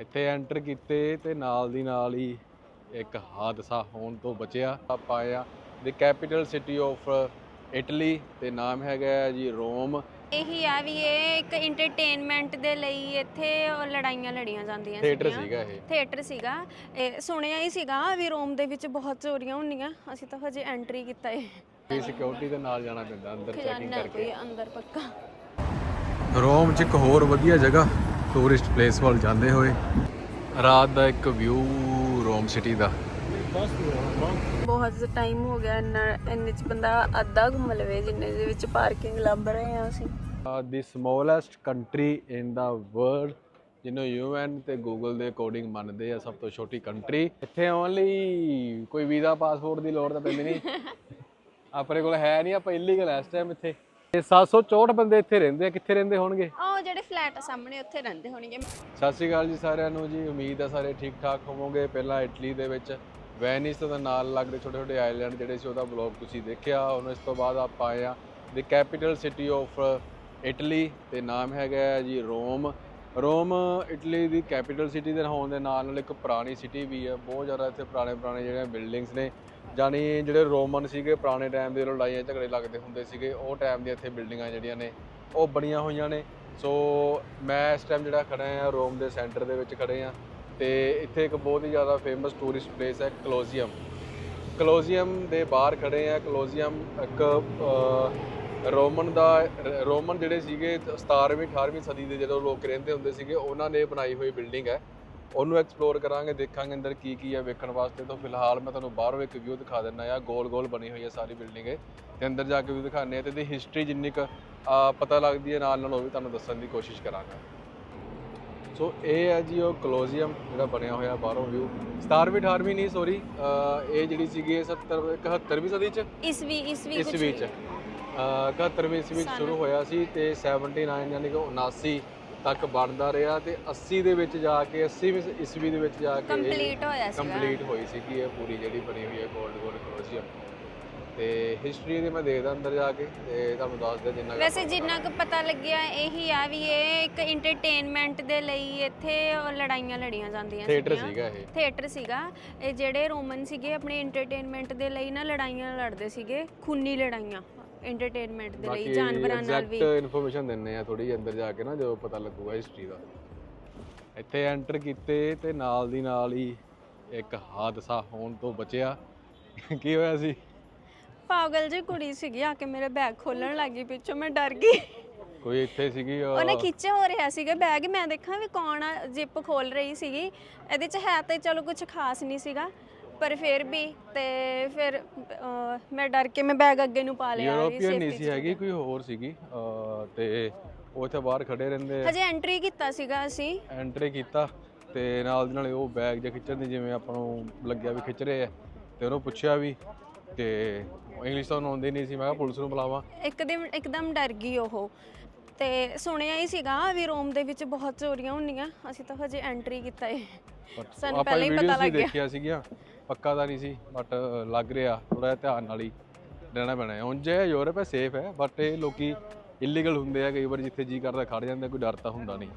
ਇੱਥੇ ਐਂਟਰ ਕੀਤੇ ਤੇ ਨਾਲ ਦੀ ਨਾਲ ਹੀ ਇੱਕ ਹਾਦਸਾ ਹੋਣ ਤੋਂ ਬਚਿਆ। ਆਪਾਂ ਆਏ ਆ the capital city of Italy ਤੇ ਨਾਮ ਹੈਗਾ ਜੀ ਰੋਮ। ਇਹੀ ਆ ਵੀ ਇਹ ਇੱਕ ਐਂਟਰਟੇਨਮੈਂਟ ਦੇ ਲਈ ਇੱਥੇ ਉਹ ਲੜਾਈਆਂ ਲੜੀਆਂ ਜਾਂਦੀਆਂ ਥੀਏਟਰ ਸੀਗਾ ਇਹ। ਥੀਏਟਰ ਸੀਗਾ। ਇਹ ਸੁਣਿਆ ਹੀ ਸੀਗਾ ਵੀ ਰੋਮ ਦੇ ਵਿੱਚ ਬਹੁਤ ਚੋਰੀਆਂ ਹੁੰਦੀਆਂ। ਅਸੀਂ ਤਾਂ ਹਜੇ ਐਂਟਰੀ ਕੀਤਾ ਏ। ਵੀ ਸਿਕਿਉਰਿਟੀ ਦੇ ਨਾਲ ਜਾਣਾ ਪੈਂਦਾ ਅੰਦਰ ਚੈਕਿੰਗ ਕਰਕੇ। ਅੰਦਰ ਪੱਕਾ। ਰੋਮ 'ਚ ਇੱਕ ਹੋਰ ਵਧੀਆ ਜਗ੍ਹਾ ਟੂਰਿਸਟ ਪਲੇਸ ਵੱਲ ਜਾਂਦੇ ਹੋਏ। ਰਾਤ ਦਾ ਇੱਕ ਵਿਊ ਰੋਮ ਸਿਟੀ ਦਾ। ਬਹੁਤ ਟਾਈਮ ਹੋ ਗਿਆ ਇੰਨਾ ਇੰਨੇ ਚ ਬੰਦਾ ਅੱਧਾ ਘੁੰਮ ਲਵੇ ਜਿੰਨੇ ਦੇ ਵਿੱਚ ਪਾਰਕਿੰਗ ਲੱਭ ਰਹੇ ਆ ਅਸੀਂ। The smallest country in the world ਜਿਹਨੂੰ ਯੂਐਨ ਤੇ ਗੂਗਲ ਦੇ ਅਕੋਰਡਿੰਗ ਮੰਨਦੇ ਆ ਸਭ ਤੋਂ ਛੋਟੀ ਕੰਟਰੀ ਇੱਥੇ ਆਉਣ ਲਈ ਕੋਈ ਵੀਜ਼ਾ ਪਾਸਪੋਰਟ ਦੀ ਲੋੜ ਤਾਂ ਪੈਂਦੀ ਨਹੀਂ। ਆਪਣੇ ਕੋਲ ਹੈ ਨਹੀਂ ਆਪਾਂ ਇਲੀਗਲ ਇਸ ਟਾਈਮ ਇੱਥੇ। ਤੇ 764 ਬੰਦੇ ਇੱਥੇ ਰਹਿੰਦੇ ਆ ਕਿੱਥੇ ਰਹਿੰਦੇ ਹੋਣਗੇ? ਉਹ ਜਿਹੜੇ ਫਲੈਟ ਆ ਸਾਹਮਣੇ ਉੱਥੇ ਰਹਿੰਦੇ ਹੋਣਗੇ। ਸਤਿ ਸ਼੍ਰੀ ਅਕਾਲ ਜੀ ਸਾਰਿਆਂ ਨੂੰ ਜੀ ਉਮੀਦ ਹੈ ਸਾਰੇ ਠੀਕ ਠਾਕ ਹੋਵੋਗੇ। ਪਹਿਲਾਂ ਇਟਲੀ ਦੇ ਵਿੱਚ ਵੈਨਿਸ ਦੇ ਨਾਲ ਲੱਗਦੇ ਛੋਟੇ ਛੋਟੇ ਆਈਲੈਂਡ ਜਿਹੜੇ ਸੀ ਉਹਦਾ ਬਲੌਗ ਤੁਸੀਂ ਦੇਖਿਆ। ਹੁਣ ਇਸ ਤੋਂ ਬਾਅਦ ਆਪਾਂ ਆਏ ਆ the capital city of Italy ਤੇ ਨਾਮ ਹੈਗਾ ਜੀ ਰੋਮ। ਰੋਮ, ਇਟਲੀ ਦੀ ਕੈਪੀਟਲ ਸਿਟੀ ਦੇ ਹੋਣ ਦੇ ਨਾਲ ਨਾਲ ਇੱਕ ਪੁਰਾਣੀ ਸਿਟੀ ਵੀ ਹੈ। ਬਹੁਤ ਜ਼ਿਆਦਾ ਇੱਥੇ ਪੁਰਾਣੇ ਪੁਰਾਣੇ ਜਿਹੜੇ ਬਿਲਡਿੰਗਸ ਨੇ ਜਾਣੀ ਜਿਹੜੇ ਰੋਮਨ ਸੀਗੇ, ਪੁਰਾਣੇ ਟਾਈਮ ਦੇ ਲੜਾਈਆਂ, ਝਗੜੇ ਲੱਗਦੇ ਹੁੰਦੇ ਸੀਗੇ, ਉਹ ਟਾਈਮ ਦੀਆਂ ਇੱਥੇ ਬਿਲਡਿੰਗਾਂ ਜਿਹੜੀਆਂ ਨੇ, ਉਹ ਬਣੀਆਂ ਹੋਈਆਂ ਨੇ। ਸੋ ਮੈਂ ਇਸ ਟਾਈਮ ਜਿਹੜਾ ਖੜਾ ਆ ਰੋਮ ਦੇ ਸੈਂਟਰ ਦੇ ਵਿੱਚ ਖੜੇ ਆ ਤੇ ਇੱਥੇ ਇੱਕ ਬਹੁਤ ਹੀ ਜ਼ਿਆਦਾ ਫੇਮਸ ਟੂਰਿਸਟ ਪਲੇਸ ਹੈ ਕਲੋਜ਼ੀਅਮ ਕਲੋਜ਼ੀਅਮ ਦੇ ਬਾਹਰ ਖੜੇ ਆ ਕਲੋਜ਼ੀਅਮ ਇੱਕ ਰੋਮਨ ਦਾ ਰੋਮਨ ਜਿਹੜੇ ਸੀਗੇ 17ਵੀਂ 18ਵੀਂ ਸਦੀ ਦੇ ਜਦੋਂ ਲੋਕ ਰਹਿੰਦੇ ਹੁੰਦੇ ਸੀਗੇ ਉਹਨਾਂ ਨੇ ਬਣਾਈ ਹੋਈ ਬਿਲਡਿੰਗ ਹੈ। ਉਹਨੂੰ ਐਕਸਪਲੋਰ ਕਰਾਂਗੇ ਦੇਖਾਂਗੇ ਅੰਦਰ ਕੀ ਕੀ ਹੈ ਵੇਖਣ ਵਾਸਤੇ। ਤਾਂ ਫਿਲਹਾਲ ਮੈਂ ਤੁਹਾਨੂੰ ਬਾਹਰੋਂ ਇੱਕ ਵਿਊ ਦਿਖਾ ਦਿੰਦਾ ਆ ਗੋਲ ਗੋਲ ਬਣੀ ਹੋਈ ਹੈ ਸਾਰੀ ਬਿਲਡਿੰਗ ਇਹ। ਤੇ ਅੰਦਰ ਜਾ ਕੇ ਵੀ ਦਿਖਾਉਂਦੇ ਆ ਤੇ ਇਹਦੀ ਹਿਸਟਰੀ ਜਿੰਨੀ ਕੁ ਪਤਾ ਲੱਗਦੀ ਹੈ ਨਾਲ ਨਾਲ ਉਹ ਵੀ ਤੁਹਾਨੂੰ ਦੱਸਣ ਦੀ ਕੋਸ਼ਿਸ਼ ਕਰਾਂਗਾ। ਸੋ ਇਹ ਹੈ ਜੀ ਉਹ ਕਲੋਜ਼ੀਅਮ ਜਿਹੜਾ ਬਣਿਆ ਹੋਇਆ ਬਾਹਰੋਂ ਵਿਊ 17ਵੀਂ 18ਵੀਂ ਨਹੀਂ ਸੌਰੀ ਇਹ ਜਿਹੜੀ ਸੀਗੀ ਇਹ 70 71ਵੀਂ ਸਦੀ ਚ? ਇਸਵੀ ਇਸ ਕੁਛ ਵਿੱਚ 71ਵੀਂ ਈਸਵੀ ਵਿੱਚ ਸ਼ੁਰੂ ਹੋਇਆ ਸੀ ਤੇ 79 ਯਾਨੀ ਕਿ 79 ਤੱਕ ਬਣਦਾ ਰਿਹਾ ਤੇ 80 ਦੇ ਵਿੱਚ ਜਾ ਕੇ 80ਵੀਂ ਈਸਵੀ ਦੇ ਵਿੱਚ ਜਾ ਕੇ ਕੰਪਲੀਟ ਹੋਇਆ ਸੀਗਾ। ਕੰਪਲੀਟ ਹੋਈ ਸੀ ਕਿ ਇਹ ਪੂਰੀ ਜਿਹੜੀ ਬਣੀ ਹੋਈ ਹੈ 골ਡ 골ਡ ਕਲੋਜ਼ੀਅਮ ਤੇ ਹਿਸਟਰੀ ਦੀ ਮੈਂ ਦੇਖਦਾ ਅੰਦਰ ਜਾ ਕੇ ਤੇ ਤੁਹਾਨੂੰ ਦੱਸਦਾ ਜਿੰਨਾ ਕੁ ਵੈਸੇ ਜਿੰਨਾ ਕੁ ਪਤਾ ਲੱਗਿਆ ਇਹੀ ਆ ਵੀ ਇਹ ਇੱਕ ਐਂਟਰਟੇਨਮੈਂਟ ਦੇ ਲਈ ਇੱਥੇ ਲੜਾਈਆਂ ਲੜੀਆਂ ਜਾਂਦੀਆਂ ਥੀਏਟਰ ਸੀਗੀਆਂ। ਸੀਗਾ ਇਹ। ਥੀਏਟਰ ਸੀਗਾ। ਇਹ ਜਿਹੜੇ ਰੋਮਨ ਸੀਗੇ ਆਪਣੇ ਐਂਟਰਟੇਨਮੈਂਟ ਦੇ ਲਈ ਨਾ ਲੜਾਈਆਂ ਲੜਦੇ ਸੀਗੇ ਖੂਨੀ ਲੜਾਈਆਂ। ਐਂਟਰਟੇਨਮੈਂਟ ਦੇ ਲਈ ਜਾਨਵਰਾਂ ਨਾਲ ਵੀ। ਐਗਜ਼ੈਕਟ ਇਨਫੋਰਮੇਸ਼ਨ ਦਿੰਨੇ ਆ ਥੋੜੀ ਅੰਦਰ ਜਾ ਕੇ ਨਾ ਜਦੋਂ ਪਤਾ ਲੱਗੂਗਾ ਹਿਸਟਰੀ ਦਾ। ਇੱਥੇ ਐਂਟਰ ਕੀਤੇ ਤੇ ਨਾਲ ਦੀ ਨਾਲ ਹੀ ਇੱਕ ਹਾਦਸਾ ਹੋਣ ਤੋਂ ਬਚਿਆ। ਕੀ ਹੋਇਆ ਸੀ? ਪਾਗਲ ਜਿਹੀ ਕੁੜੀ ਸੀਗੀ ਆ ਕੇ ਮੇਰੇ ਬੈਗ ਖੋਲਣ ਲੱਗੀ ਪਿੱਛੋਂ ਮੈਂ ਡਰ ਗਈ। ਕੋਈ ਇੱਥੇ ਸੀਗੀ ਉਹ- ਉਹਨੇ ਖਿੱਚੇ ਹੋ ਰਿਹਾ ਸੀਗਾ ਬੈਗ ਮੈਂ ਦੇਖਾਂ ਵੀ ਕੌਣ ਆ ਜਿਪ ਖੋਲ ਰਹੀ ਸੀਗੀ। ਇਹਦੇ ਚ ਹੈ ਤੇ ਚਲੋ ਕੁਝ ਖਾਸ ਨਹੀਂ ਸੀਗਾ। ਪਰ ਫਿਰ ਵੀ ਤੇ ਫਿਰ ਅਹ, ਮੈਂ ਡਰ ਕੇ ਮੈਂ ਬੈਗ ਅੱਗੇ ਨੂੰ ਪਾ ਲਿਆ ਵੀ ਯੂਰੋਪੀਅਨ ਨਹੀਂ safety ਸੀ ਚ। ਹੈਗੀ ਕੋਈ ਹੋਰ ਸੀਗੀ ਅਹ ਤੇ ਉਹ ਇੱਥੇ ਬਾਹਰ ਖੜੇ ਰਹਿੰਦੇ ਹਜੇ ਐਂਟਰੀ ਕੀਤਾ ਸੀਗਾ ਅਸੀਂ। ਐਂਟਰੀ ਕੀਤਾ ਤੇ ਨਾਲ ਦੀ ਨਾਲ ਉਹ ਬੈਗ ਜਿਹਾ ਖਿੱਚਣ ਦੀ ਜਿਵੇਂ ਆਪਾਂ ਨੂੰ ਲੱਗਿਆ ਵੀ ਖਿੱਚ ਰਹੇ ਆ। ਤੇ ਉਹਨੂੰ ਪੁੱਛਿਆ ਵੀ ਤੇ ਇੰਗਲਿਸ਼ ਤਾਂ ਉਹਨੂੰ ਆਉਂਦੀ ਨਹੀਂ ਸੀ ਮੈਂ ਕਿਹਾ ਪੁਲਿਸ ਨੂੰ ਬੁਲਾਵਾਂ। ਇੱਕਦਮ ਇੱਕਦਮ ਡਰ ਗਈ ਉਹ। ਤੇ ਸੁਣਿਆ ਹੀ ਸੀਗਾ ਵੀ ਰੋਮ ਦੇ ਵਿੱਚ ਬਹੁਤ ਚੋਰੀਆਂ ਹੁੰਦੀਆਂ ਅਸੀਂ ਤਾਂ ਹਜੇ ਐਂਟਰੀ ਕੀਤਾ ਏ। ਸਾਨੂੰ ਆਪਾਂ ਪਹਿਲਾਂ ਹੀ ਪਤਾ ਵੀਡੀਓਜ਼ ਵੀ ਲੱਗ ਗਿਆ। ਦੇਖਿਆ ਸੀਗੀਆਂ। ਪੱਕਾ ਤਾਂ ਨਹੀਂ ਸੀ ਬਟ ਲੱਗ ਰਿਹਾ ਥੋੜਾ ਜਿਹਾ ਧਿਆਨ ਨਾਲ ਹੀ ਰਹਿਣਾ ਪੈਣਾ ਹੈ। ਉਂਝ ਹੈ ਯੂਰਪ ਹੈ ਸੇਫ ਹੈ ਬਟ ਇਹ ਲੋਕੀ ਇਲੀਗਲ ਹੁੰਦੇ ਆ ਕਈ ਵਾਰ ਜਿੱਥੇ ਜੀ ਕਰਦਾ ਖੜ ਜਾਂਦੇ ਕੋਈ ਡਰ ਤਾਂ ਹੁੰਦਾ ਨਹੀਂ।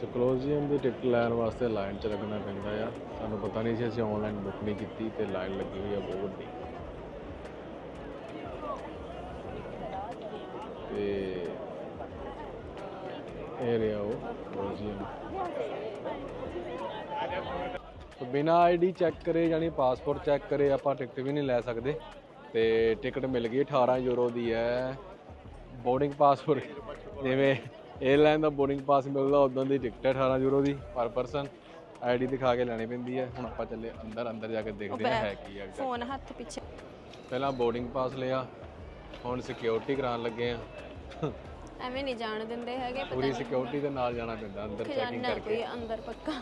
ਸਕਲੋਜ਼ੀਅਮ ਦੀ ਟਿਕਟ ਲੈਣ ਵਾਸਤੇ ਲਾਈਨ 'ਚ ਲੱਗਣਾ ਪੈਂਦਾ ਆ। ਸਾਨੂੰ ਪਤਾ ਨਹੀਂ ਸੀ ਅਸੀਂ ਆਨਲਾਈਨ ਬੁੱਕ ਨਹੀਂ ਕੀਤੀ ਤੇ ਲਾਈਨ ਲੱਗੀ ਹੋਈ ਆ ਬਹੁਤ ਵੱਡੀ। ਤੇ ਇਹ ਉਹ ਸਕਲੋਜ਼ੀਅਮ ਤੋ ਬਿਨਾ ਆਈਡੀ ਚੈੱਕ ਕਰੇ ਯਾਨੀ ਪਾਸਪੋਰਟ ਚੈੱਕ ਕਰੇ ਆਪਾਂ ਟਿਕਟ ਵੀ ਨਹੀਂ ਲੈ ਸਕਦੇ। ਤੇ ਟਿਕਟ ਮਿਲ ਗਈ 18 ਯੂਰੋ ਦੀ ਹੈ। ਬੋਰਡਿੰਗ ਪਾਸਪੋਰਟ ਜਿਵੇਂ 에ਅਰਲਾਈਨ ਦਾ ਬੋਰਡਿੰਗ ਪਾਸ ਮਿਲਦਾ ਉਦੋਂ ਦੀ ਟਿਕਟ ਹੈ 18 ਯੂਰੋ ਦੀ ਪਰ ਪਰਸਨ। ਆਈਡੀ ਦਿਖਾ ਕੇ ਲੈਣੀ ਪੈਂਦੀ ਹੈ। ਹੁਣ ਆਪਾਂ ਚੱਲੇ ਅੰਦਰ ਅੰਦਰ ਜਾ ਕੇ ਦੇਖਦੇ ਹਾਂ ਹੈ ਕੀ ਹੈ। ਫੋਨ ਹੱਥ ਪਿੱਛੇ। ਪਹਿਲਾਂ ਬੋਰਡਿੰਗ ਪਾਸ ਲਿਆ ਹੁਣ ਸਿਕਿਉਰਿਟੀ ਕਰਾਉਣ ਲੱਗੇ ਆ ਐਵੇਂ ਨਹੀਂ ਜਾਣ ਦਿੰਦੇ ਹੈਗੇ ਪਤਾ ਪੂਰੀ ਸਿਕਿਉਰਿਟੀ ਦੇ ਨਾਲ ਜਾਣਾ ਪੈਂਦਾ ਅੰਦਰ ਚੈਕਿੰਗ ਕਰਕੇ ਕੋਈ ਅੰਦਰ ਪੱਕਾ।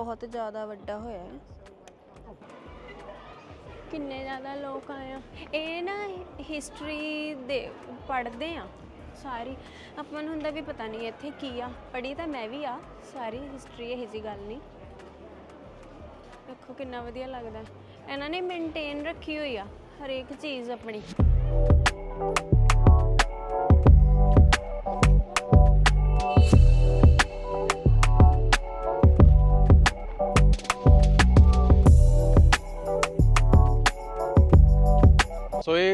ਬਹੁਤ ਜ਼ਿਆਦਾ ਵੱਡਾ ਹੋਇਆ ਹੈ। ਕਿੰਨੇ ਜ਼ਿਆਦਾ ਲੋਕ ਆਏ ਆ। ਇਹ ਨਾ ਹਿਸਟਰੀ ਦੇ ਪੜ੍ਹਦੇ ਆ ਸਾਰੀ। ਆਪਾਂ ਨੂੰ ਹੁੰਦਾ ਵੀ ਪਤਾ ਨਹੀਂ ਇੱਥੇ ਕੀ ਆ। ਪੜ੍ਹੀ ਤਾਂ ਮੈਂ ਵੀ ਆ, ਸਾਰੀ ਹਿਸਟਰੀ ਇਹ ਜੀ ਗੱਲ ਨਹੀਂ। ਦੇਖੋ ਕਿੰਨਾ ਵਧੀਆ ਲੱਗਦਾ। ਹੈ। ਇਹਨਾਂ ਨੇ ਮੇਨਟੇਨ ਰੱਖੀ ਹੋਈ ਆ ਹਰੇਕ ਚੀਜ਼ ਆਪਣੀ।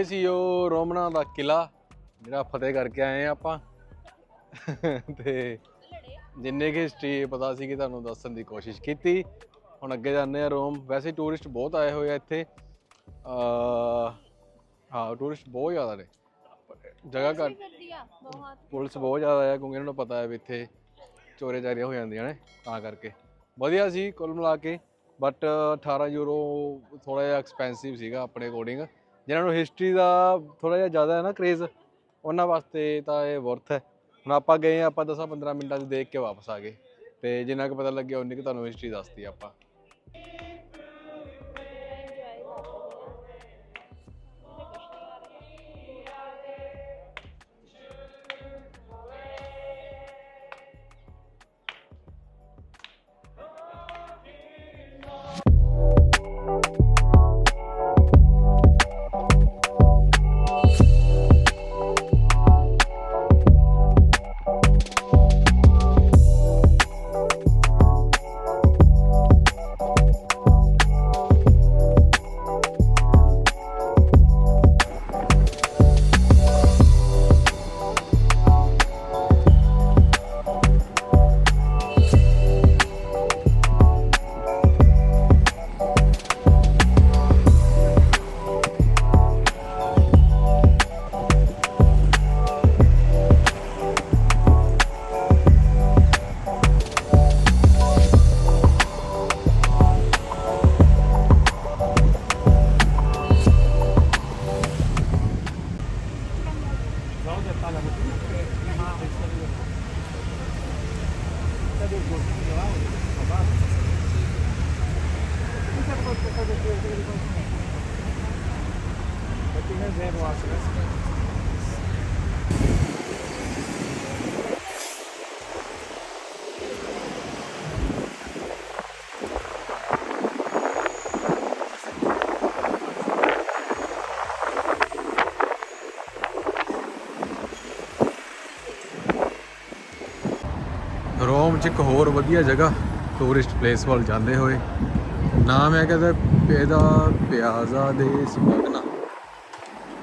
ਸੋ ਉਹ ਰੋਮਨਾ ਦਾ ਕਿਲਾ ਜਿਹੜਾ ਫਤਿਹ ਕਰਕੇ ਆਏ ਆ ਆਪਾਂ। ਤੇ ਜਿੰਨੇ ਕਿ ਹਿਸਟਰੀ ਪਤਾ ਸੀ ਕਿ ਤੁਹਾਨੂੰ ਦੱਸਣ ਦੀ ਕੋਸ਼ਿਸ਼ ਕੀਤੀ ਹੁਣ ਅੱਗੇ ਜਾਂਦੇ ਆ ਰੋਮ। ਵੈਸੇ ਟੂਰਿਸਟ ਬਹੁਤ ਆਏ ਹੋਏ ਆ ਇੱਥੇ। ਅ ਹਾਂ ਟੂਰਿਸਟ ਬਹੁਤ ਜ਼ਿਆਦਾ ਨੇ। ਜਗ੍ਹਾ ਘੱਟ ਪੁਲਿਸ ਬਹੁਤ। ਜ਼ਿਆਦਾ ਹੈ ਕਿਉਂਕਿ ਇਹਨਾਂ ਨੂੰ ਪਤਾ ਹੈ ਵੀ ਇੱਥੇ ਚੋਰੀ ਚਾਰੀਆਂ ਹੋ ਜਾਂਦੀਆਂ ਨੇ ਤਾਂ ਕਰਕੇ। ਵਧੀਆ ਸੀ ਕੁੱਲ ਮਿਲਾ ਕੇ ਬਟ 18 ਯੂਰੋ ਥੋੜਾ ਜਿਹਾ ਐਕਸਪੈਂਸਿਵ ਸੀਗਾ ਆਪਣੇ ਅਕੋਰਡਿੰਗ ਜਿਹਨਾਂ ਨੂੰ ਹਿਸਟਰੀ ਦਾ ਥੋੜਾ ਜਿਹਾ ਜ਼ਿਆਦਾ ਹੈ ਨਾ ਕ੍ਰੇਜ਼ ਉਹਨਾਂ ਵਾਸਤੇ ਤਾਂ ਇਹ ਵਰਥ ਹੈ। ਹੁਣ ਆਪਾਂ ਗਏ ਆਪਾਂ 10-15 ਮਿੰਟਾਂ 'ਚ ਦੇਖ ਕੇ ਵਾਪਸ ਆ ਗਏ। ਤੇ ਜਿੰਨਾ ਕੁ ਪਤਾ ਲੱਗਿਆ, ਉਨੀ ਕੁ ਤੁਹਾਨੂੰ ਹਿਸਟਰੀ ਦੱਸਤੀ ਆਪਾਂ। ਰੋਮ 'ਚ ਇੱਕ ਹੋਰ ਵਧੀਆ ਜਗ੍ਹਾ ਟੂਰਿਸਟ ਪਲੇਸ ਵੱਲ ਜਾਂਦੇ ਹੋਏ। ਨਾਮ ਹੈ ਕਹਿੰਦਾ ਇਹਦਾ ਪਿਆਜ਼ਾ ਦੇ ਸਪਾਗਨਾ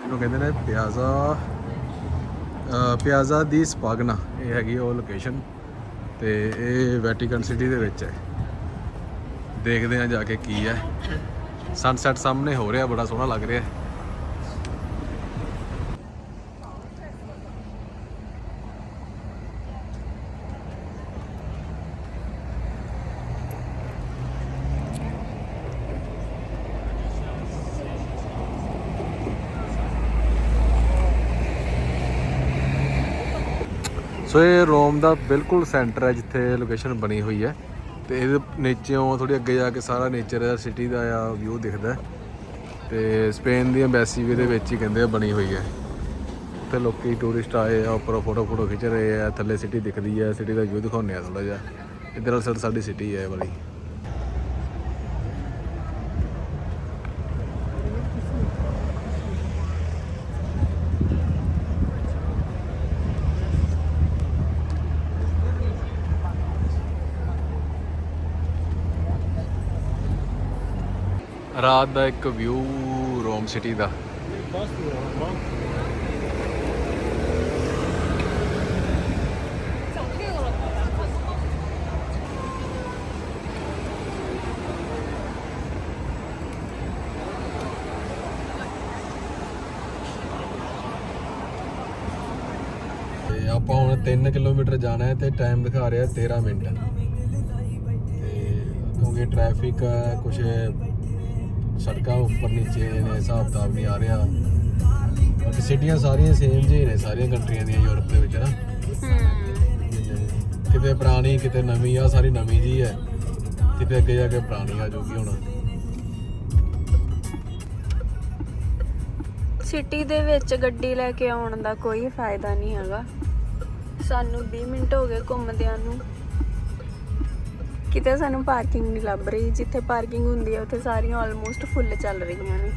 ਇਹਨੂੰ ਕਹਿੰਦੇ ਨੇ ਪਿਆਜ਼ਾ ਪਿਆਜ਼ਾ ਦੀ ਸਪਾਗਨਾ ਇਹ ਹੈਗੀ ਉਹ ਲੋਕੇਸ਼ਨ ਤੇ ਇਹ ਵੈਟੀਕਨ ਸਿਟੀ ਦੇ ਵਿੱਚ ਹੈ। ਦੇਖਦੇ ਆ ਜਾ ਕੇ ਕੀ ਹੈ। ਸਨਸੈਟ ਸਾਹਮਣੇ ਹੋ ਰਿਹਾ, ਬੜਾ ਸੋਹਣਾ ਲੱਗ ਰਿਹਾ। ਸੋ ਇਹ ਰੋਮ ਦਾ ਬਿਲਕੁਲ ਸੈਂਟਰ ਹੈ, ਜਿੱਥੇ ਲੋਕੇਸ਼ਨ ਬਣੀ ਹੋਈ ਹੈ। ਤੇ ਇਹਦੇ ਨੀਚੇੋਂ ਥੋੜੀ ਅੱਗੇ ਜਾ ਕੇ ਸਾਰਾ ਨੇਚਰ ਦਾ ਸਿਟੀ ਦਾ ਆ ਵਿਊ ਦਿਖਦਾ ਹੈ। ਤੇ ਸਪੇਨ ਦੀ ਐਮਬੈਸੀ ਵੀ ਇਹਦੇ ਵਿੱਚ ਹੀ ਕਹਿੰਦੇ ਬਣੀ ਹੋਈ ਹੈ। ਤੇ ਲੋਕੀ ਟੂਰਿਸਟ ਆਏ ਆ, ਉੱਪਰੋਂ ਫੋਟੋ ਫੋਟੋ ਖਿੱਚ ਰਹੇ ਆ, ਥੱਲੇ ਸਿਟੀ ਦਿਖਦੀ ਹੈ ਸਿਟੀ ਦਾ ਵਿਊ ਦਿਖਾਉਂਦੇ ਆ ਥੋੜਾ ਜਿਹਾ। ਇੱਧਰ ਵਾਲੀ ਸਾਡੀ ਸਿਟੀ ਹੈ ਵਾਲੀ। ਰਾਤ ਦਾ ਇੱਕ ਵਿਊ ਰੋਮ ਸਿਟੀ ਦਾ। ਆਪਾਂ ਹੁਣ 3 ਕਿਲੋਮੀਟਰ ਜਾਣਾ ਹੈ ਤੇ ਟਾਈਮ ਦਿਖਾ ਰਿਹਾ 13 ਮਿੰਟ। ਤੇ ਕਿਉਂਕਿ ਟ੍ਰੈਫਿਕ ਕੁਝ ਸੜਕਾਂ ਉੱਪਰ ਨੀਚੇ ਨੇ ਹਿਸਾਬ ਕਿਤਾਬ ਨਹੀਂ ਆ ਰਿਹਾ। ਬਾਕੀ ਸਿਟੀਆਂ ਸਾਰੀਆਂ ਸੇਮ ਜਿਹੀ ਨੇ ਸਾਰੀਆਂ ਕੰਟਰੀਆਂ ਦੀਆਂ ਯੂਰਪ ਦੇ ਵਿੱਚ ਨਾ। ਕਿਤੇ ਪੁਰਾਣੀ ਕਿਤੇ ਨਵੀਂ ਆ ਸਾਰੀ ਨਵੀਂ ਜੀ ਹੈ। ਕਿਤੇ ਅੱਗੇ ਜਾ ਕੇ ਪੁਰਾਣੀ ਆ ਜਾਊਗੀ ਹੁਣ। ਸਿਟੀ ਦੇ ਵਿੱਚ ਗੱਡੀ ਲੈ ਕੇ ਆਉਣ ਦਾ ਕੋਈ ਫਾਇਦਾ ਨਹੀਂ ਹੈਗਾ। ਸਾਨੂੰ 20 ਮਿੰਟ ਹੋ ਗਏ ਘੁੰਮਦਿਆਂ ਨੂੰ। ਕਿਤੇ ਸਾਨੂੰ ਪਾਰਕਿੰਗ ਨਹੀਂ ਲੱਭ ਰਹੀ ਜਿੱਥੇ ਪਾਰਕਿੰਗ ਹੁੰਦੀ ਹੈ ਉੱਥੇ ਸਾਰੀਆਂ ਆਲਮੋਸਟ ਫੁੱਲ ਚੱਲ ਰਹੀਆਂ ਨੇ।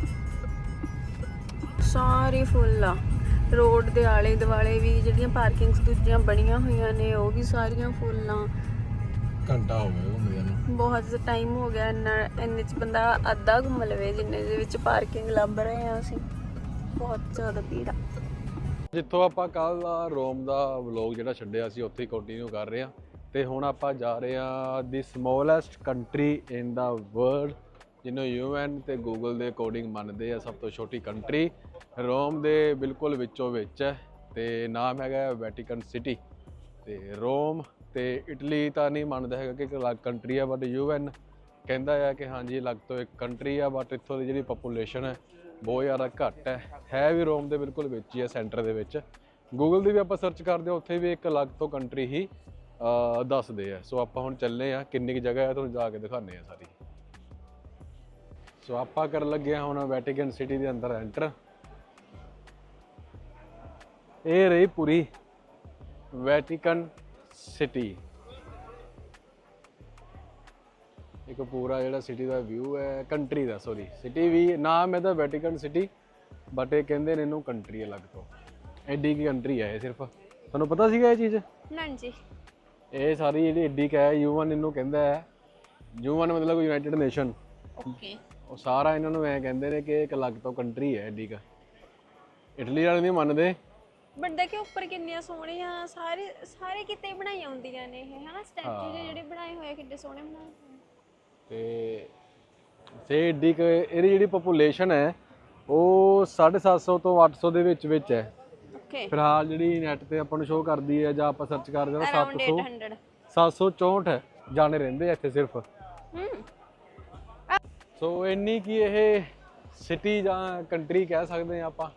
ਸਾਰੀ ਫੁੱਲ ਆ। ਰੋਡ ਦੇ ਆਲੇ ਦੁਆਲੇ ਵੀ ਜਿਹੜੀਆਂ ਪਾਰਕਿੰਗਸ ਦੂਜੀਆਂ ਬਣੀਆਂ ਹੋਈਆਂ ਨੇ ਉਹ ਵੀ ਸਾਰੀਆਂ ਫੁੱਲ ਆ। ਘੰਟਾ ਹੋ ਗਿਆ ਘੁੰਮਦਿਆਂ ਨੂੰ। ਬਹੁਤ ਟਾਈਮ ਹੋ ਗਿਆ ਇੰਨਾ ਇੰਨੇ ਚ ਬੰਦਾ ਅੱਧਾ ਘੁੰਮ ਲਵੇ ਜਿੰਨੇ ਦੇ ਵਿੱਚ ਪਾਰਕਿੰਗ ਲੱਭ ਰਹੇ ਆ ਅਸੀਂ। ਬਹੁਤ ਜ਼ਿਆਦਾ ਭੀੜ ਆ। ਜਿੱਥੋਂ ਆਪਾਂ ਕੱਲ ਦਾ ਰੋਮ ਦਾ ਵਲੌਗ ਜਿਹੜਾ ਛੱਡਿਆ ਸੀ ਉੱਥੇ ਹੀ ਕੰਟੀਨਿਊ ਕਰ ਰਹੇ ਹਾਂ ਤੇ ਹੁਣ ਆਪਾਂ ਜਾ ਰਹੇ ਹਾਂ the smallest country in the world ਜਿਹਨੂੰ ਯੂਐਨ ਤੇ ਗੂਗਲ ਦੇ ਅਕੋਰਡਿੰਗ ਮੰਨਦੇ ਆ, ਸਭ ਤੋਂ ਛੋਟੀ ਕੰਟਰੀ ਰੋਮ ਦੇ ਬਿਲਕੁਲ ਵਿੱਚੋਂ ਵਿੱਚ ਹੈ ਤੇ ਨਾਮ ਹੈਗਾ ਵੈਟੀਕਨ ਸਿਟੀ ਤੇ ਰੋਮ ਤੇ ਇਟਲੀ ਤਾਂ ਨਹੀਂ ਮੰਨਦਾ ਹੈਗਾ ਕਿ ਇੱਕ ਅਲੱਗ ਕੰਟਰੀ ਆ ਬਟ ਯੂਐਨ ਕਹਿੰਦਾ ਆ ਕਿ ਹਾਂਜੀ, ਅਲੱਗ ਤੋਂ ਇੱਕ ਕੰਟਰੀ ਆ ਬਟ ਇੱਥੋਂ ਦੀ ਜਿਹੜੀ ਪੋਪੂਲੇਸ਼ਨ ਹੈ, ਬਹੁਤ ਜ਼ਿਆਦਾ ਘੱਟ ਹੈ। ਹੈ ਵੀ ਰੋਮ ਦੇ ਬਿਲਕੁਲ ਵਿੱਚ ਹੀ ਹੈ ਸੈਂਟਰ ਦੇ ਵਿੱਚ। ਗੂਗਲ ਦੀ ਵੀ ਆਪਾਂ ਸਰਚ ਕਰਦੇ ਹਾਂ, ਉੱਥੇ ਵੀ ਇੱਕ ਅਲੱਗ ਤੋਂ ਕੰਟਰੀ ਹੀ ਦੱਸਦੇ ਆ। ਸੋ ਆਪਾਂ ਹੁਣ ਚੱਲੇ ਆ, ਕਿੰਨੀ ਕੁ ਜਗ੍ਹਾ ਹੈ ਤੁਹਾਨੂੰ ਜਾ ਕੇ ਦਿਖਾਉਂਦੇ ਆ ਸਾਰੀ। ਸੋ ਆਪਾਂ ਕਰਨ ਲੱਗੇ ਹਾਂ ਹੁਣ ਵੈਟੀਕਨ ਸਿਟੀ ਦੇ ਅੰਦਰ ਐਂਟਰ ਇਹ ਰਹੀ ਪੂਰੀ ਵੈਟੀਕਨ ਸਿਟੀ ਇੱਕ ਪੂਰਾ ਜਿਹੜਾ ਸਿਟੀ ਦਾ ਵਿਊ ਹੈ ਕੰਟਰੀ ਦਾ ਸੌਰੀ ਸਿਟੀ ਵੀ, ਨਾਮ ਇਹਦਾ ਵੈਟੀਕਨ ਸਿਟੀ ਬਟ ਇਹ ਕਹਿੰਦੇ ਨੇ ਇਹਨੂੰ ਕੰਟਰੀ ਅਲੱਗ ਤੋਂ। ਐਡੀ ਕੀ ਕੰਟਰੀ ਹੈ ਇਹ ਸਿਰਫ। ਤੁਹਾਨੂੰ ਪਤਾ ਸੀਗਾ ਇਹ ਚੀਜ਼? ਨਾਂ ਇਹ ਸਾਰੀ ਜਿਹੜੀ ਐਡੀ ਕਾ ਹੈ ਯੂਐਨ ਇਹਨੂੰ ਕਹਿੰਦਾ ਹੈ ਯੂਐਨ ਮਤਲਬ ਯੂਨਾਈਟਿਡ ਨੇਸ਼ਨ ਓਕੇ ਉਹ ਸਾਰਾ ਇਹਨਾਂ ਨੂੰ ਐ ਕਹਿੰਦੇ ਨੇ ਕਿ ਇੱਕ ਅਲੱਗ ਤੋਂ ਕੰਟਰੀ ਹੈ ਐਡੀ ਕਾ। ਇਟਲੀ ਵਾਲੇ ਨਹੀਂ ਮੰਨਦੇ। ਬਟ ਦੇਖਿਓ ਉੱਪਰ ਕਿੰਨੀਆਂ ਸੋਹਣੀਆਂ ਸਾਰੇ ਸਾਰੇ ਕਿਤੇ ਬਣਾਈਆਂ ਹੁੰਦੀਆਂ ਨੇ ਇਹ ਹਨਾ? ਸਟੈਚੂ ਜਿਹੜੇ ਬਣਾਏ ਹੋਏ ਕਿੱਡੇ ਸੋਹਣੇ ਬਣਾਏ। ਤੇ ਸੇ ਏਡੀ ਕੁ ਇਹਦੀ ਜਿਹੜੀ ਪੋਪੂਲੇਸ਼ਨ ਹੈ ਉਹ 750 ਤੋਂ 800 ਦੇ ਵਿੱਚ ਵਿੱਚ ਹੈ। ਓਕੇ ਫਿਲਹਾਲ ਜਿਹੜੀ ਨੈਟ ਤੇ ਆਪਾਂ ਨੂੰ ਸ਼ੋਅ ਕਰਦੀ ਹੈ ਜਾਂ ਆਪਾਂ ਸਰਚ ਕਰਦੇ ਹਾਂ ਅਰਾਊਂਡ 700 800 764 ਜਾਣੇ ਰਹਿੰਦੇ ਇੱਥੇ ਸਿਰਫ। ਹੂੰ। ਸੋ ਇੰਨੀ ਕੀ ਇਹ ਸਿਟੀ ਜਾਂ ਕੰਟਰੀ ਕਹਿ ਸਕਦੇ ਆ ਆਪਾਂ।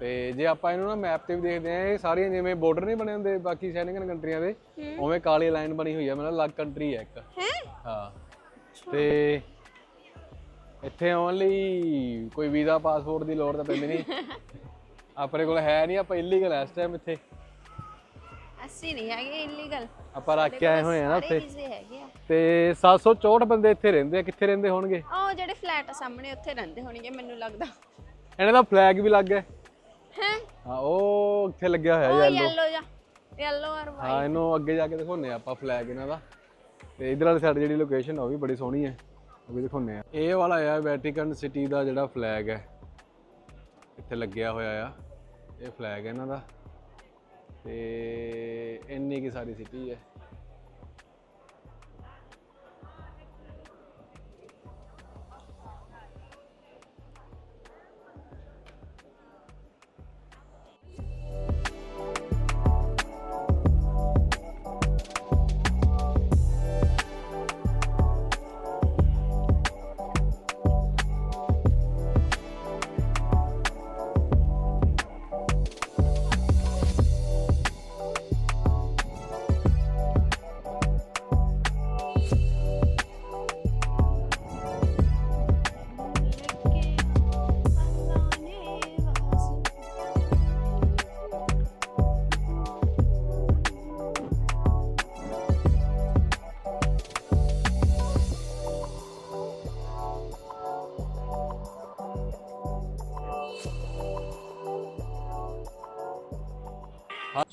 ਤੇ ਜੇ ਆਪਾਂ ਇਹਨੂੰ ਨਾ ਮੈਪ ਤੇ ਵੀ ਦੇਖਦੇ ਆ ਇਹ ਸਾਰੀਆਂ ਜਿਵੇਂ ਬਾਰਡਰ ਨਹੀਂ ਬਣੇ ਹੁੰਦੇ ਬਾਕੀ ਸੈਨਿਕਨ ਕੰਟਰੀਆਂ ਦੇ ਉਵੇਂ ਕਾਲੀ ਲਾਈਨ ਬਣੀ ਹੋਈ ਆ ਮਤਲਬ ਅਲੱਗ ਕੰਟਰੀ ਹੈ ਇੱਕ। ਹੈ? ਹਾਂ। ਤੇ ਇੱਥੇ ਆਉਣ ਲਈ ਕੋਈ ਵੀਜ਼ਾ ਪਾਸਪੋਰਟ ਦੀ ਲੋੜ ਤਾਂ ਪੈਂਦੀ ਨਹੀਂ ਆਪਣੇ ਕੋਲ ਹੈ ਨਹੀਂ ਆਪਾਂ ਇਲੀਗਲ ਇਸ ਟਾਈਮ ਇੱਥੇ। ਅਸੀਂ ਨਹੀਂ ਹੈਗੇ ਇਲੀਗਲ ਆਪਾਂ ਰੱਖ ਕੇ ਆਏ ਹੋਏ ਆ ਨਾ ਉੱਥੇ। ਤੇ 764 ਬੰਦੇ ਇੱਥੇ ਰਹਿੰਦੇ ਆ ਕਿੱਥੇ ਰਹਿੰਦੇ ਹੋਣਗੇ? ਉਹ ਜਿਹੜੇ ਫਲੈਟ ਸਾਹਮਣੇ ਉੱਥੇ ਰਹਿੰਦੇ ਹੋਣਗੇ ਮੈਨੂੰ ਲੱਗਦਾ। ਇਹਨਾਂ ਦਾ ਫਲੈਗ ਵੀ ਲੱਗ ਗਿਆ। ਹੈ? ਹਾਂ ਉਹ ਇੱਥੇ ਲੱਗਿਆ ਹੋਇਆ ਯੈਲੋ ਯੈਲੋ ਜਾਂ ਯੈਲੋ ਔਰ ਹਾਂ ਇਹਨੂੰ ਅੱਗੇ ਜਾ ਕੇ ਦਿਖਾਉਂਦੇ ਆ ਆਪਾਂ ਫਲੈਗ ਇਹਨਾਂ ਦਾ। ਤੇ ਇਧਰ ਵਾਲੀ ਸਾਈਡ ਜਿਹੜੀ ਲੋਕੇਸ਼ਨ ਉਹ ਵੀ ਬੜੀ ਸੋਹਣੀ ਹੈ। ਉਹ ਵੀ ਦਿਖਾਉਂਦੇ ਆ ਇਹ ਵਾਲਾ ਆ ਵੈਟੀਕਨ ਸਿਟੀ ਦਾ ਜਿਹੜਾ ਫਲੈਗ ਹੈ। ਇੱਥੇ ਲੱਗਿਆ ਹੋਇਆ ਆ। ਇਹ ਫਲੈਗ ਹੈ ਇਹਨਾਂ ਦਾ। ਤੇ ਇੰਨੀ ਕੀ ਸਾਰੀ ਸਿਟੀ ਹੈ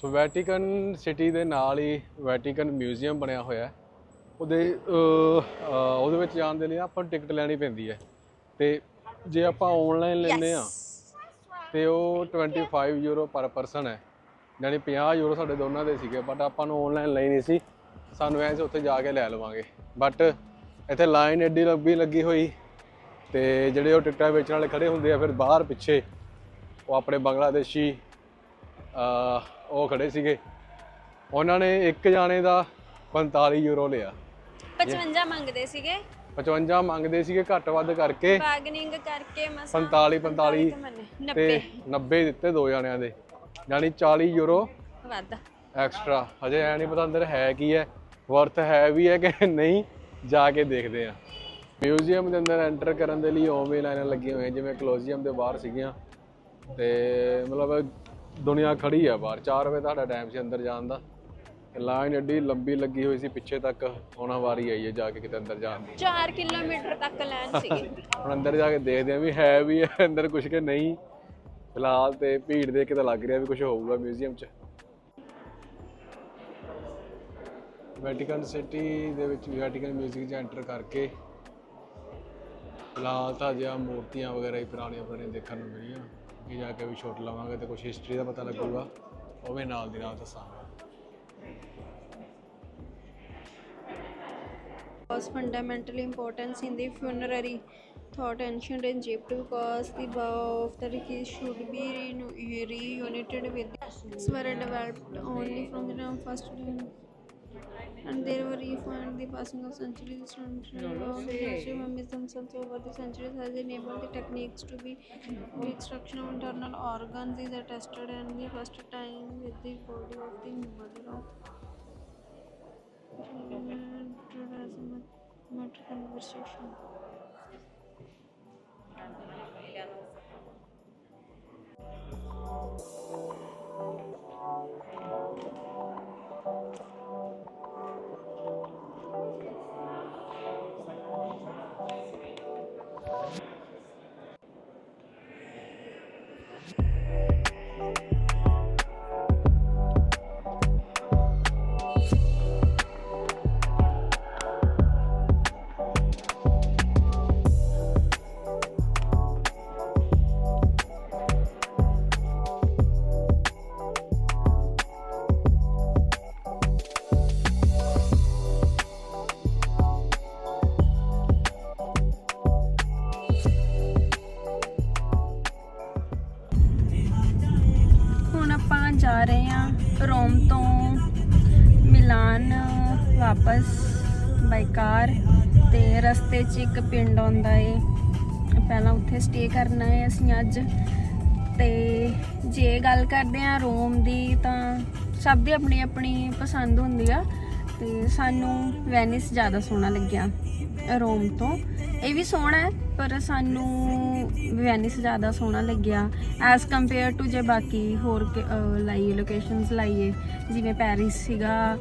ਸੋ ਵੈਟੀਕਨ ਸਿਟੀ ਦੇ ਨਾਲ ਹੀ ਵੈਟੀਕਨ ਮਿਊਜ਼ੀਅਮ ਬਣਿਆ ਹੋਇਆ ਹੈ। ਉਹਦੇ ਉਹਦੇ ਵਿੱਚ ਜਾਣ ਦੇ ਲਈ ਆਪਾਂ ਨੂੰ ਟਿਕਟ ਲੈਣੀ ਪੈਂਦੀ ਹੈ। ਤੇ ਜੇ ਆਪਾਂ ਆਨਲਾਈਨ ਲੈਂਦੇ ਆ ਤੇ ਉਹ 25 ਯੂਰੋ ਪਰ ਪਰਸਨ ਹੈ। ਯਾਨੀ 50 ਯੂਰੋ ਸਾਡੇ ਦੋਨਾਂ ਦੇ ਸੀਗੇ ਬਟ ਆਪਾਂ ਨੂੰ ਆਨਲਾਈਨ ਲਈ ਨਹੀਂ ਸੀ। ਸਾਨੂੰ ਐਂ ਉੱਥੇ ਜਾ ਕੇ ਲੈ ਲਵਾਂਗੇ। ਬਟ ਇੱਥੇ ਲਾਈਨ ਐਡੀ ਲੰਬੀ ਲੱਗੀ ਹੋਈ, ਤੇ ਜਿਹੜੇ ਉਹ ਟਿਕਟਾਂ ਵੇਚਣ ਵਾਲੇ ਖੜੇ ਹੁੰਦੇ ਆ, ਫਿਰ ਬਾਹਰ ਪਿੱਛੇ, ਉਹ ਆਪਣੇ ਬੰਗਲਾਦੇਸ਼ੀ ਉਹ ਖੜੇ ਸੀਗੇ। ਉਹਨਾਂ ਨੇ ਇੱਕ ਜਾਣੇ ਦਾ 45 ਯੂਰੋ ਲਿਆ। 55 ਮੰਗਦੇ ਸੀਗੇ। 55 ਮੰਗਦੇ ਸੀਗੇ ਘੱਟ ਵੱਧ ਕਰਕੇ। ਬਾਰਗਨਿੰਗ ਕਰਕੇ ਮਸਾਂ 45 45 90 ਤੇ 90 ਦਿੱਤੇ ਦੋ ਜਣਿਆਂ ਦੇ। ਯਾਨੀ 40 ਯੂਰੋ ਵੱਧ। ਐਕਸਟਰਾ ਹਜੇ ਐ ਨਹੀਂ ਪਤਾ ਅੰਦਰ ਹੈ ਕੀ ਹੈ ਵਰਥ ਹੈ ਵੀ ਹੈ ਕਿ ਨਹੀਂ ਜਾ ਕੇ ਦੇਖਦੇ ਆ ਮਿਊਜ਼ੀਅਮ ਦੇ ਅੰਦਰ ਐਂਟਰ ਕਰਨ ਦੇ ਲਈ ਉਵੇਂ ਲਾਈਨਾਂ ਲੱਗੀਆਂ ਹੋਈਆਂ ਜਿਵੇਂ ਕਲੋਜ਼ੀਅਮ ਦੇ ਬਾਹਰ ਸੀਗੀਆਂ। ਤੇ ਮਤਲਬ ਦੁਨੀਆ ਖੜੀ ਆ ਬਾਹਰ। 4 ਵਜੇ ਤੁਹਾਡਾ ਟਾਈਮ ਸੀ ਅੰਦਰ ਜਾਣ ਦਾ। ਲਾਈਨ ਐਡੀ ਲੰਬੀ ਲੱਗੀ ਹੋਈ ਸੀ ਪਿੱਛੇ ਤੱਕ ਹੁਣ ਵਾਰੀ ਆਈ ਹੈ ਜਾ ਕੇ ਕਿਤੇ ਅੰਦਰ ਜਾਣ ਦੀ। 4 ਕਿਲੋਮੀਟਰ ਤੱਕ ਲਾਈਨ ਸੀਗੀ ਹੁਣ ਅੰਦਰ ਜਾ ਕੇ ਦੇਖਦੇ ਆ ਵੀ ਹੈ ਵੀ ਅੰਦਰ ਕੁਝ ਕਿ ਨਹੀਂ। ਫਿਲਹਾਲ ਤੇ ਭੀੜ ਦੇਖ ਕੇ ਤਾਂ ਲੱਗ ਰਿਹਾ ਵੀ ਕੁਝ ਹੋਊਗਾ ਮਿਊਜ਼ੀਅਮ 'ਚ। ਵੈਟੀਕਨ ਸਿਟੀ ਦੇ ਵਿੱਚ ਵੈਟੀਕਨ ਮਿਊਜ਼ੀਅਮ 'ਚ ਐਂਟਰ ਕਰਕੇ ਫਿਲਹਾਲ ਤਾਂ ਜਿਆ ਮੂਰਤੀਆਂ ਵਗੈਰਾ ਹੀ ਪੁਰਾਣੀਆਂ ਪੁਰਾਣੀਆਂ ਦੇਖਣ ਨੂੰ ਮਿਲੀਆਂ। ਇਹ ਜਾ ਕੇ ਵੀ ਛੋਟ ਲਵਾਂਗੇ ਤੇ ਕੁਝ ਹਿਸਟਰੀ ਦਾ ਪਤਾ ਲੱਗੂਗਾ ਉਹ ਵੀ ਨਾਲ ਦੀ ਨਾਲ ਦੱਸਾਂਗਾ was fundamentally importance in the funerary thought ancient Egypt because the bow of the deceased should be reuni- reunited with the were developed only from the first day. And they were refined the passing of centuries from and mummies themselves over the centuries has enabled the techniques to be reconstruction of internal organs is attested and the first time with the body of the mother of ਤੇ 'ਚ ਇੱਕ ਪਿੰਡ ਆਉਂਦਾ ਏ। ਪਹਿਲਾਂ ਉੱਥੇ stay ਕਰਨਾ ਹੈ ਅਸੀਂ ਅੱਜ। ਤੇ ਜੇ ਗੱਲ ਕਰਦੇ ਆ ਰੋਮ ਦੀ ਤਾਂ ਸਭ ਦੀ ਆਪਣੀ ਆਪਣੀ ਪਸੰਦ ਹੁੰਦੀ ਆ। ਤੇ ਸਾਨੂੰ ਵੈਨਿਸ ਜ਼ਿਆਦਾ ਸੋਹਣਾ ਲੱਗਿਆ ਰੋਮ ਤੋਂ। ਇਹ ਵੀ ਸੋਹਣਾ ਹੈ, ਪਰ ਸਾਨੂੰ ਵੈਨਿਸ ਜ਼ਿਆਦਾ ਸੋਹਣਾ ਲੱਗਿਆ। ਐਸ ਕੰਪੇਅਰ ਟੂ ਜੇ ਬਾਕੀ ਹੋਰ ਕਿ- ਲਾਈਏ ਲੋਕੇਸ਼ਨਸ ਲਾਈਏ, ਜਿਵੇਂ ਪੈਰਿਸ ਸੀਗਾ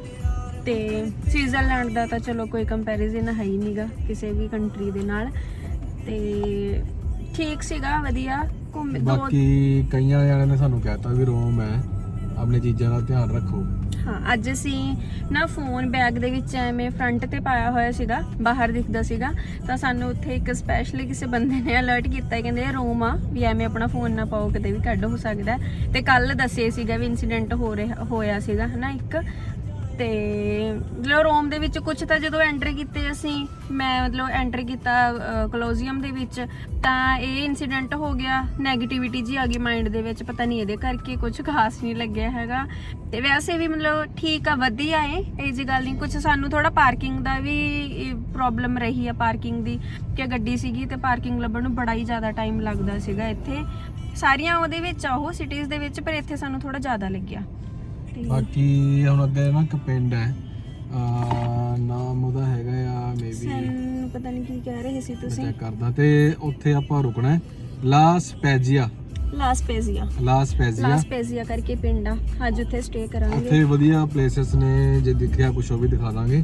ਤੇ ਸਵਿਟਜ਼ਰਲੈਂਡ ਦਾ ਤਾਂ ਚਲੋ ਕੋਈ ਕੰਪੈਰੀਜ਼ਨ ਹੈ ਹੀ ਨਹੀਂਗਾ ਕਿਸੇ ਵੀ ਕੰਟਰੀ ਦੇ ਨਾਲ। ਤੇ ਠੀਕ ਸੀਗਾ ਵਧੀਆ। ਘੁੰਮ ਦੋ ਬਾਕੀ ਕਈਆਂ ਜਣਿਆਂ ਨੇ ਸਾਨੂੰ ਕਹਿਤਾ ਵੀ ਰੋਮ ਹੈ ਆਪਣੇ ਚੀਜ਼ਾਂ ਦਾ ਧਿਆਨ ਰੱਖੋ। ਹਾਂ ਅੱਜ ਅਸੀਂ ਨਾ ਫੋਨ ਬੈਗ ਦੇ ਵਿੱਚ ਐਵੇਂ ਫਰੰਟ ਤੇ ਪਾਇਆ ਹੋਇਆ ਸੀਗਾ ਬਾਹਰ ਦਿਖਦਾ ਸੀਗਾ। ਤਾਂ ਸਾਨੂੰ ਉੱਥੇ ਇੱਕ ਸਪੈਸ਼ਲੀ ਕਿਸੇ ਬੰਦੇ ਨੇ ਅਲਰਟ ਕੀਤਾ ਕਹਿੰਦੇ ਰੂਮ ਆ ਵੀ ਐਵੇਂ ਆਪਣਾ ਫੋਨ ਨਾ ਪਾਓ ਕਿਤੇ ਵੀ ਕੱਢ ਹੋ ਸਕਦਾ। ਤੇ ਕੱਲ ਦੱਸੇ ਸੀਗਾ ਵੀ ਇਨਸੀਡੈਂਟ ਹੋ ਰਿਹਾ ਹੋਇਆ ਸੀਗਾ ਹਨਾ ਇੱਕ। ਤੇ ਮਤਲਬ ਰੋਮ ਦੇ ਵਿੱਚ ਕੁਝ ਤਾਂ ਜਦੋਂ ਐਂਟਰ ਕੀਤੇ ਅਸੀਂ, ਮੈਂ ਮਤਲਬ ਐਂਟਰ ਕੀਤਾ ਕਲੋਜ਼ੀਅਮ ਦੇ ਵਿੱਚ, ਤਾਂ ਇਹ ਇਨਸੀਡੈਂਟ ਹੋ ਗਿਆ। 네ਗੇਟਿਵਿਟੀ ਜੀ ਆ ਗਈ ਮਾਈਂਡ ਦੇ ਵਿੱਚ, ਪਤਾ ਨਹੀਂ ਇਹਦੇ ਕਰਕੇ ਕੁਝ ਖਾਸ ਨਹੀਂ ਲੱਗਿਆ ਹੈਗਾ। ਤੇ ਵੈਸੇ ਵੀ ਮਤਲਬ ਠੀਕ ਆ, ਵਧੀਆ ਏ, ਇਹ ਜੀ ਗੱਲ ਨਹੀਂ। ਕੁਝ ਸਾਨੂੰ ਥੋੜਾ ਪਾਰਕਿੰਗ ਦਾ ਵੀ ਪ੍ਰੋਬਲਮ ਰਹੀ ਆ ਪਾਰਕਿੰਗ ਦੀ, ਕਿ ਗੱਡੀ ਸੀਗੀ ਤੇ ਪਾਰਕਿੰਗ ਲੱਭਣ ਨੂੰ ਬੜਾ ਹੀ ਜ਼ਿਆਦਾ ਟਾਈਮ ਲੱਗਦਾ ਸੀਗਾ ਇੱਥੇ। ਸਾਰੀਆਂ ਉਹਦੇ ਵਿੱਚ ਆ, ਉਹ ਸਿਟੀਜ਼ ਦੇ ਵਿੱਚ, ਪਰ ਇੱਥੇ ਸਾਨੂੰ ਥੋੜਾ ਜ਼ਿਆਦਾ ਲੱਗਿਆ। ਬਾਕੀ ਹੁਣ ਅੱਗੇ ਨਾ ਇੱਕ ਪਿੰਡ ਹੈ। ਆ ਨਾਮ ਉਹਦਾ ਹੈਗਾ ਆ ਮੇਬੀ ਸਾਨੂੰ ਪਤਾ ਨਹੀਂ ਕੀ ਕਹਿ ਰਹੇ ਸੀ ਤੁਸੀਂ। ਚੈੱਕ ਕਰਦਾ। ਤੇ ਉੱਥੇ ਆਪਾਂ ਰੁਕਣਾ ਹੈ। La Spezia. La Spezia. La Spezia. La Spezia ਕਰਕੇ ਪਿੰਡ ਆ। ਅੱਜ ਉੱਥੇ ਸਟੇ ਕਰਾਂਗੇ। ਉੱਥੇ ਵਧੀਆ ਪਲੇਸਸ ਨੇ। ਜੇ ਦਿਖਿਆ ਕੁਝ ਉਹ ਵੀ ਦਿਖਾ ਦਾਂਗੇ।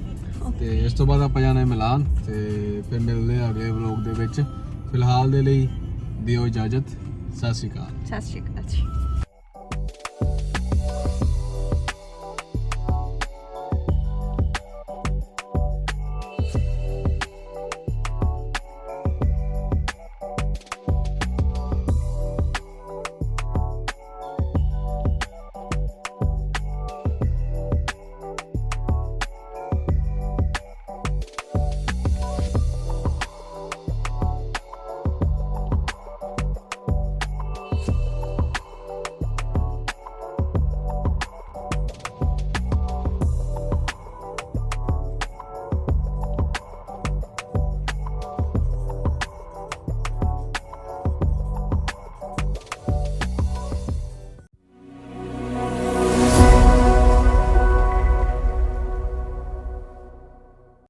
ਤੇ ਇਸ ਤੋਂ ਬਾਅਦ ਆਪਾਂ ਜਾਣਾ ਹੈ ਮਿਲਾਨ। ਤੇ ਫਿਰ ਮਿਲਦੇ ਆ ਅਗਲੇ ਵਲੌਗ ਦੇ ਵਿੱਚ। ਫਿਲਹਾਲ ਦੇ ਲਈ ਦਿਓ ਇਜਾਜ਼ਤ। ਸਤਿ ਸ਼੍ਰੀ ਅਕਾਲ। ਸਤਿ ਸ਼੍ਰੀ ਅਕਾਲ ਜੀ।